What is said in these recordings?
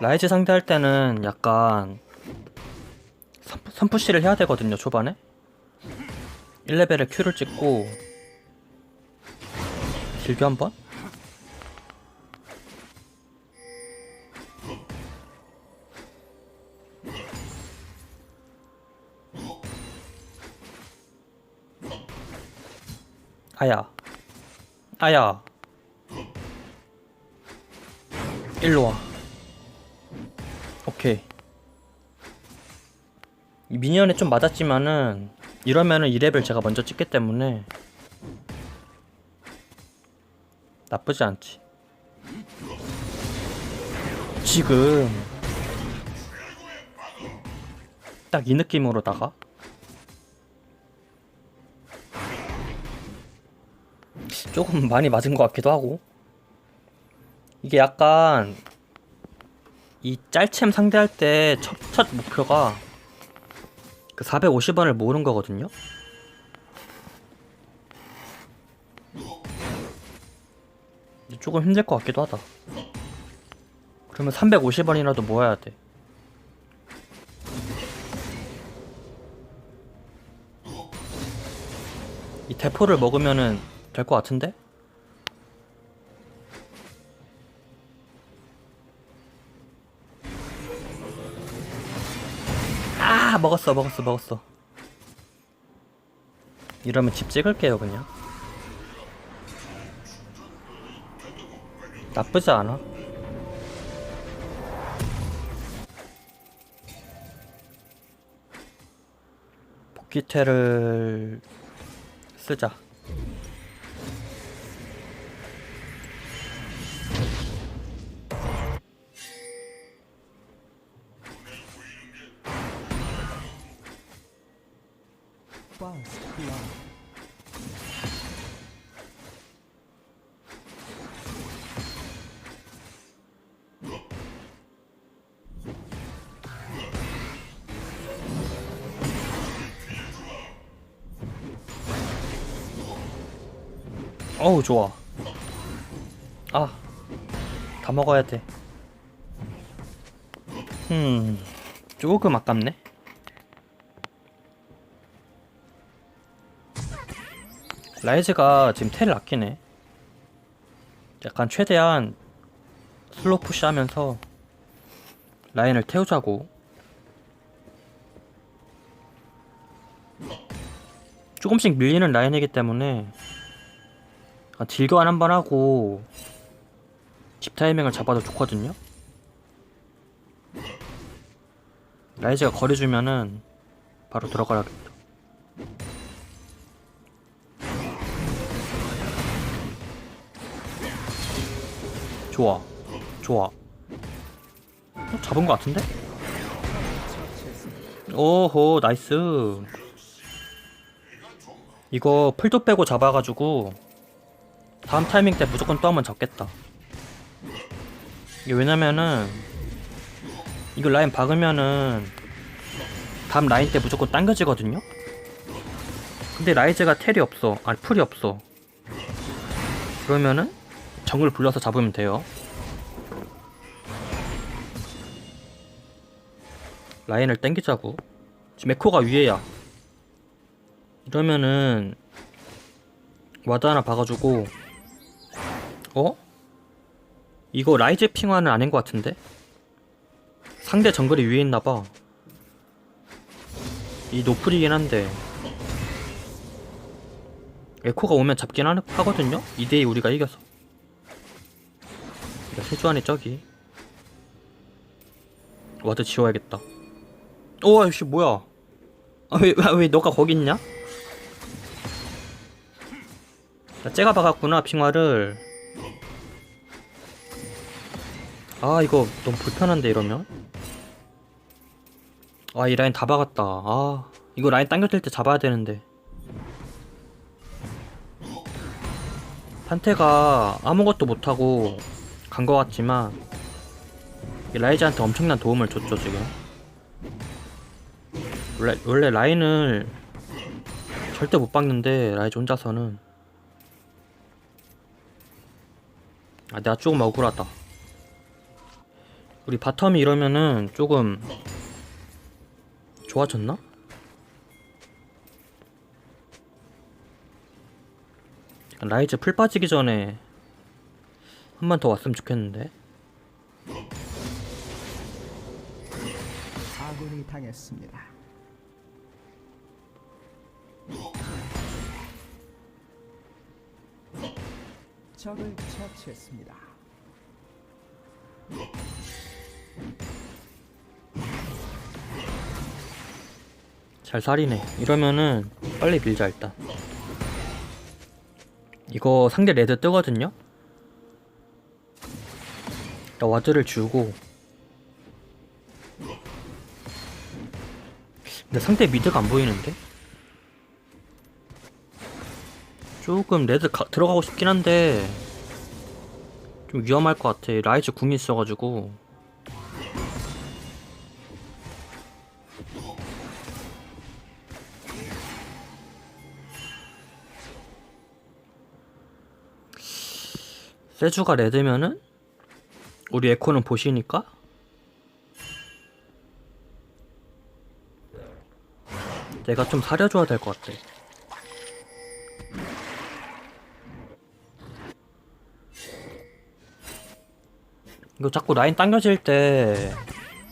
라이즈 상대할 때는 약간 선- 선푸시를 해야 되거든요 초반에. 1레벨에 Q를 찍고. 길게 한번? 아야. 아야. 일로 와 오케이. 이 미니언에 좀 맞았지만은 이러면은 2레벨 제가 먼저 찍기 때문에 나쁘지 않지. 지금 딱 이 느낌으로다가 조금 많이 맞은 것 같기도 하고. 이게 약간 이 짤챔 상대할 때 첫 첫 목표가 그 450원을 모으는 거거든요. 조금 힘들 것 같기도 하다. 그러면 350원이라도 모아야 돼. 이 대포를 먹으면은 될 것 같은데? 먹었어 먹었어 먹었어. 이러면 집 찍을게요 그냥. 나쁘지 않아. 복귀태를 쓰자 어우 좋아. 아 다 먹어야 돼. 음, 조금 아깝네. 라이즈가 지금 텔을 아끼네. 약간 최대한 슬로 푸시 하면서 라인을 태우자고. 조금씩 밀리는 라인이기 때문에 아, 딜교환 한 번 하고 집 타이밍을 잡아도 좋거든요. 라이즈가 거리 주면은 바로 들어가야겠다. 좋아, 좋아. 어, 잡은 것 같은데? 오호, 나이스. 이거 풀도 빼고 잡아가지고 다음 타이밍 때 무조건 또 한 번 잡겠다. 이게 왜냐면은 이거 라인 박으면은 다음 라인 때 무조건 당겨지거든요. 근데 라이즈가 텔이 없어. 아니 풀이 없어. 그러면은 정글 불러서 잡으면 돼요. 라인을 당기자고. 지금 에코가 위에야. 이러면은 와드 하나 박아주고 어? 이거 라이즈 핑화는 아닌 것 같은데? 상대 정글이 위에 있나봐 이 노플이긴 한데 에코가 오면 잡긴 하, 하거든요? 2대2 우리가 이겨서 야, 세주안이 저기 와드 지워야겠다 오와 이씨 뭐야 아, 왜, 왜, 왜 너가 거기 있냐? 나 째가 박았구나 핑화를 아 이거 너무 불편한데 이러면? 아 이 라인 다 박았다. 아 이거 라인 당겨질 때 잡아야 되는데. 판테가 아무것도 못하고 간 것 같지만 이 라이즈한테 엄청난 도움을 줬죠 지금. 원래, 원래 라인을 절대 못 박는데 라이즈 혼자서는. 아 내가 조금 억울하다 우리 바텀이 이러면은 조금 좋아졌나? 라이즈 풀 빠지기 전에 한 번 더 왔으면 좋겠는데 아군이 당했습니다. 적을 처치했습니다. 잘 살이네. 이러면은 빨리 밀자 일단. 이거 상대 레드 뜨거든요? 나 와드를 주고. 근데 상대 미드가 안 보이는데? 조금 레드 가- 들어가고 싶긴 한데 좀 위험할 것 같아. 라이즈 궁이 있어가지고 세주가 레드면은 우리 에코는 보시니까 내가 좀 사려줘야 될 것 같아. 이거 자꾸 라인 당겨질 때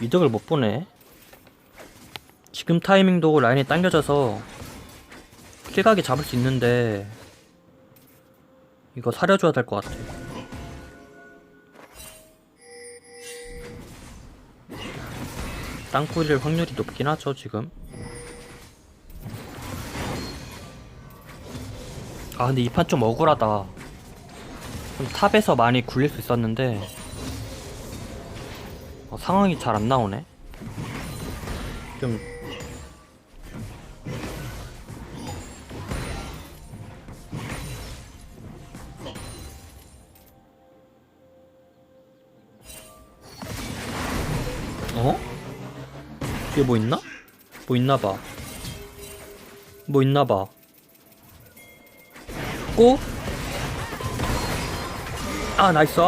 이득을 못 보네. 지금 타이밍도 라인이 당겨져서 킬각이 잡을 수 있는데 이거 사려줘야 될 것 같아. 땅굴릴 확률이 높긴 하죠, 지금. 아, 근데 이 판 좀 억울하다. 좀 탑에서 많이 굴릴 수 있었는데, 어, 상황이 잘 안 나오네. 좀, 뒤에 뭐 있나? 뭐 있나봐. 뭐 있나봐. 고? 아, 나이스.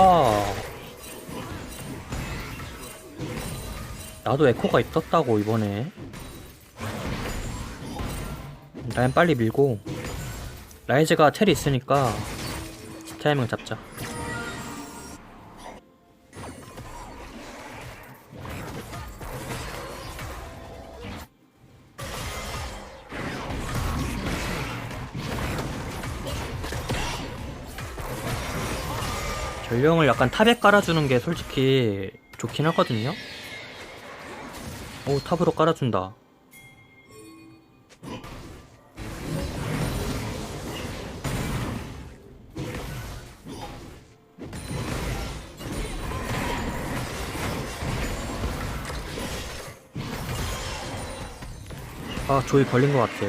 나도 에코가 있었다고, 이번에. 라인 빨리 밀고. 라이즈가 텔이 있으니까, 타이밍 잡자. 전령을 약간 탑에 깔아주는 게 솔직히 좋긴 하거든요. 오 탑으로 깔아준다. 아 조이 걸린 것 같아.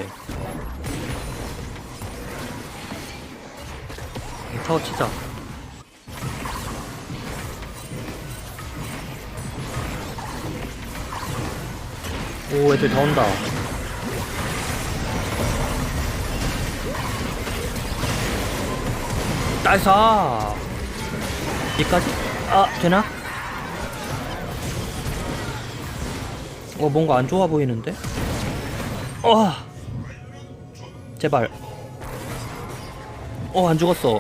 타워 치자. 오 애들 다 온다 나이스 여기까지 아 되나? 어 뭔가 안 좋아 보이는데? 어 제발 어 안 죽었어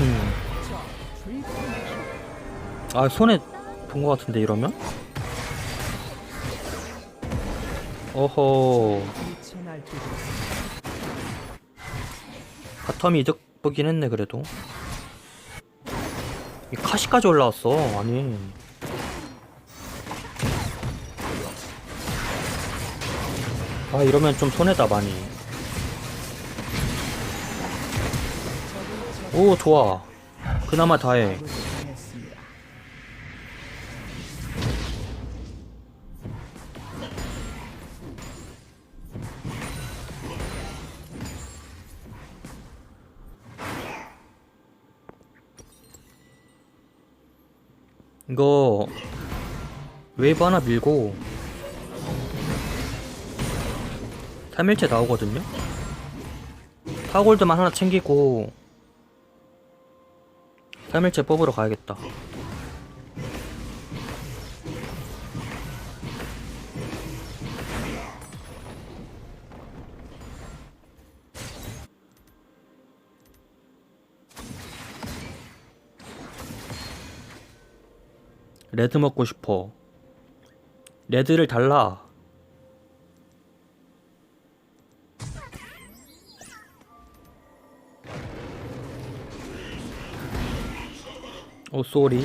음. 아 손에 본 것 같은데 이러면? 날뛰고 바텀이 이득 보긴 했네 그래도. 이 카시까지 올라왔어 아니. 아 이러면 좀 손해다 많이. 오 좋아. 그나마 다행 이거 웨이브 하나 밀고 3일째 나오거든요? 파골드만 하나 챙기고 3일째 뽑으러 가야겠다. 레드 먹고 싶어. 레드를 달라. 오 쏘리.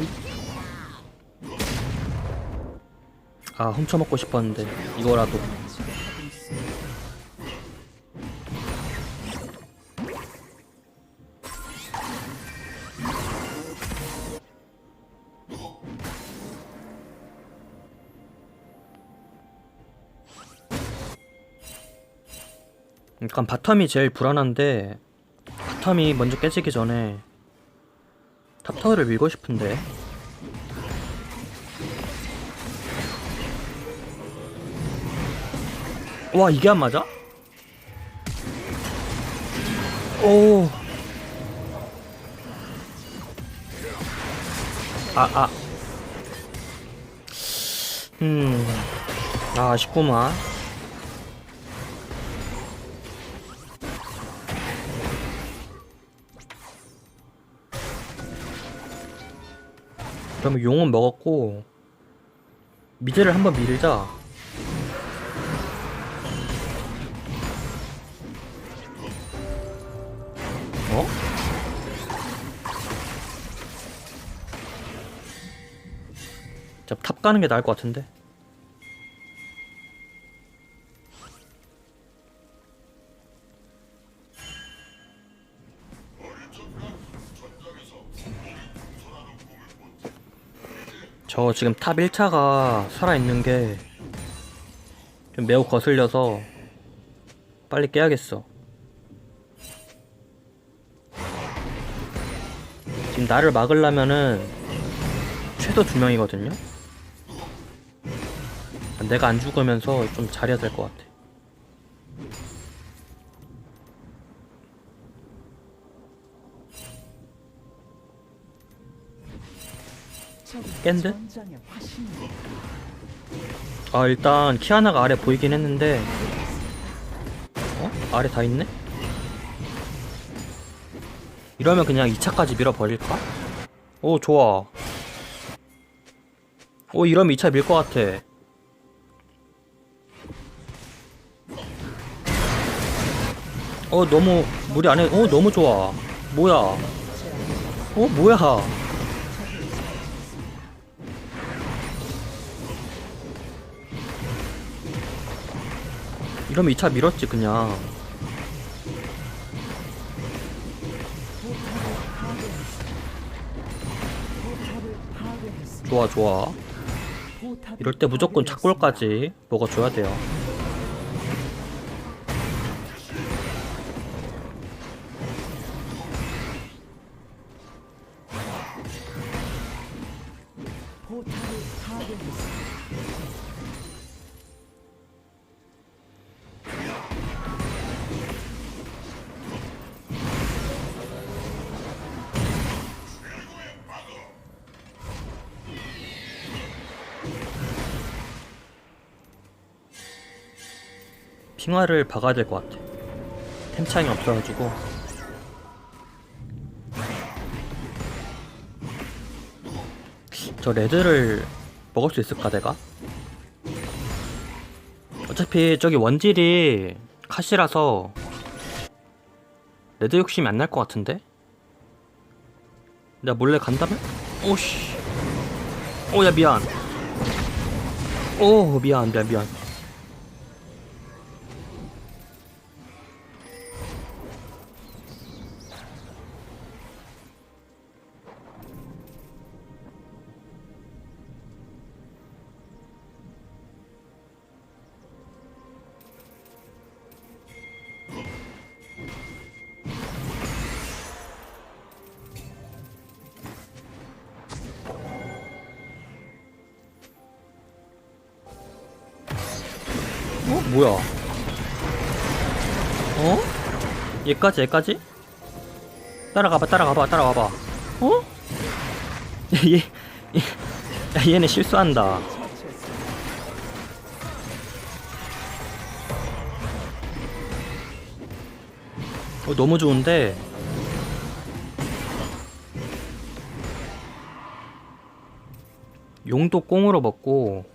아 훔쳐 먹고 싶었는데 이거라도. 약간 바텀이 제일 불안한데 바텀이 먼저 깨지기 전에 탑타워를 밀고 싶은데 와 이게 안 맞아? 오. 아, 아. 음. 아, 아쉽구만. 그러면 용은 먹었고 미드를 한번 밀자. 어? 진짜 탑 가는 게 나을 것 같은데. 저 지금 탑 1차가 살아있는 게 좀 매우 거슬려서 빨리 깨야겠어. 지금 나를 막으려면은 최소 두 명이거든요. 내가 안 죽으면서 좀 잘해야 될 것 같아. 깬 듯? 전장의 화신입니다. 아 일단 키아나가 아래 보이긴 했는데 어? 아래 다 있네? 이러면 그냥 2차까지 밀어버릴까? 오 좋아 오 이러면 2차 밀 것 같아 어 너무 무리 안해 어 너무 좋아 뭐야 어 뭐야 이러면 2차 밀었지 그냥. 좋아 좋아 이럴 때 무조건. 착골까지 먹어줘야 돼요 핑화를 박아야 될 것 같아 템 차이가 없어가지고 저 레드를 먹을 수 있을까 내가? 어차피 저기 원질이 컷이라서 레드 욕심이 안 날 것 같은데? 내가 몰래 간다면? 오씨 오야 미안 오 미안 미안 미안 어? 뭐야? 어? 얘까지 얘까지? 따라가봐 따라가봐 따라가봐 어? 얘, 얘, 야, 얘네 실수한다. 어, 너무 좋은데. 용도 꽁으로 먹고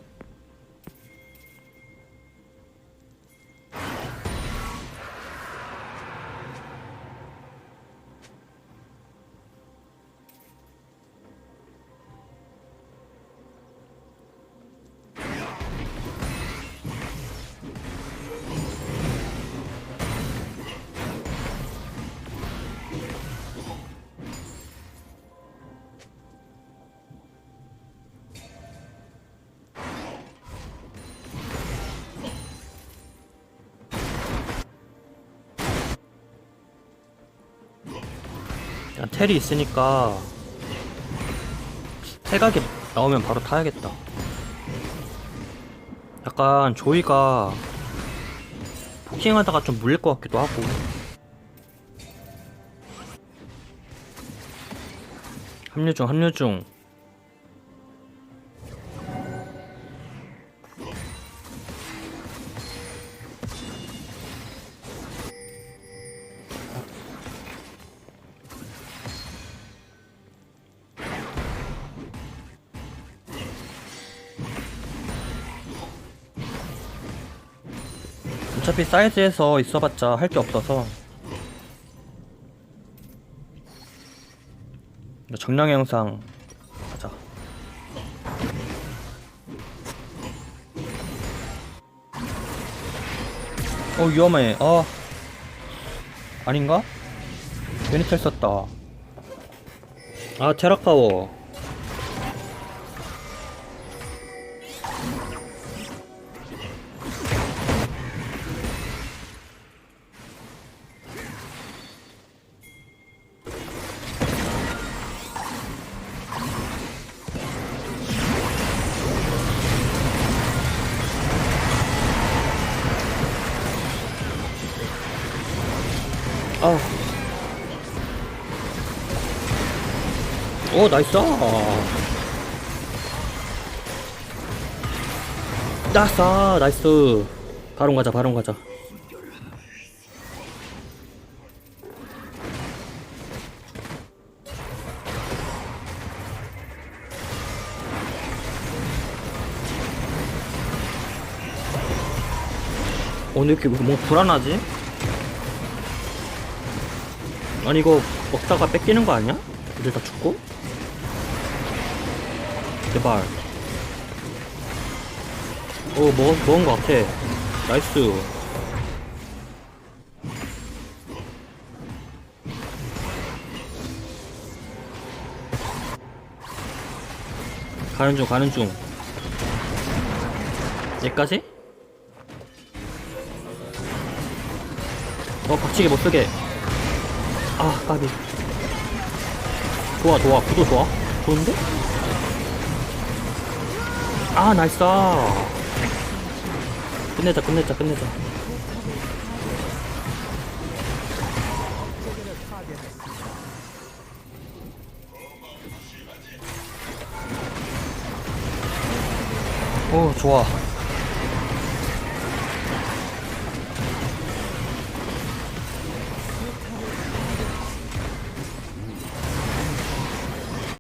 야, 텔이 있으니까 태각이 나오면 바로 타야겠다. 약간 조이가 포킹하다가 좀 물릴 것 같기도 하고. 합류 중, 합류 중. 어차피 사이즈에서 있어봤자 할 게 없어서. 정량 영상 가자. 어 위험해. 아. 아닌가? 괜히 텔 썼다. 아 테라파워 아. 오, 나이스. 나싸, 나이스. 바론 가자, 바론 가자. 오늘 이렇게 뭐 불안하지? 아니 이거 먹다가 뺏기는 거 아니야? 우리 다 죽고? 제발 오 먹, 먹은 거 같아 나이스 가는 중 가는 중 얘까지? 어 박치기 못쓰게 아 까비. 좋아 좋아. 구도 좋아. 좋은데? 아 나이스. 끝내자 끝내자 끝내자. 오 좋아